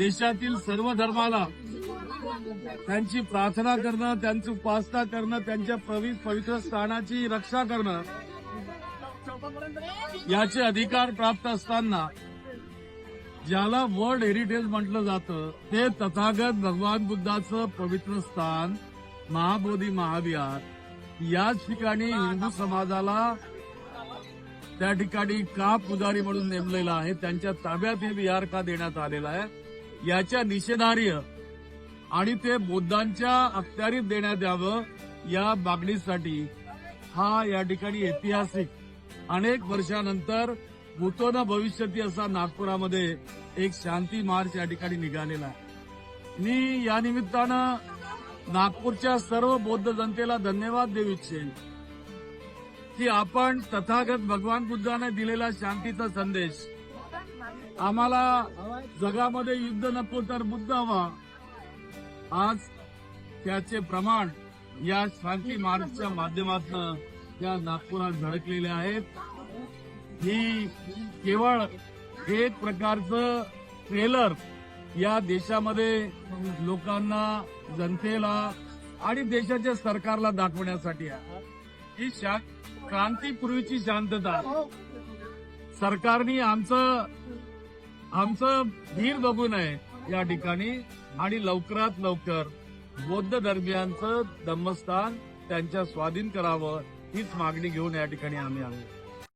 देशातील सर्व धर्माला त्यांची प्रार्थना करणं त्यांची उपासना करणं त्यांच्या पवि- पवित्र स्थानाची रक्षा करणं याचे अधिकार प्राप्त असताना ज्याला वर्ल्ड हेरिटेज म्हटलं जातं ते तथागत भगवान बुद्धाचं पवित्र स्थान महाबोधी महाविहार याच ठिकाणी हिंदू समाजाला त्या ठिकाणी का पुजारी म्हणून नेमलेलं आहे. त्यांच्या ताब्यात हे विहार का देण्यात आलेला आहे? याच्या निषेधार्य आणि ते बुद्धांच्या अखत्यारीत देण्यात यावं या मागणीसाठी हा या ठिकाणी ऐतिहासिक अनेक वर्षानंतर भूतो न भविष्यती असा नागपुरामध्ये एक शांती मार्च या ठिकाणी निघालेला आहे. मी या निमित्तानं नागपूरच्या सर्व बौद्ध जनतेला धन्यवाद देऊ इच्छेन की आपण तथागत भगवान बुद्धाने दिलेला शांतीचा संदेश आम्हाला जगामध्ये युद्ध नको तर बुद्ध हवा आज त्याचे प्रमाण या शांती मार्गच्या माध्यमातून त्या नागपुरात झळकलेले आहेत. ही केवळ एक प्रकारचं ट्रेलर या देशामध्ये लोकांना जनतेला आणि देशाच्या सरकारला दाखवण्यासाठी आहे. ही शा क्रांतीपूर्वीची शांतता. सरकारने आमचं आमचं धीर बघून आहे या ठिकाणी आणि लवकरात लवकर बौद्ध धर्मियांचं धम्मस्थान त्यांच्या स्वाधीन करावं हीच मागणी घेऊन या ठिकाणी आम्ही आलो.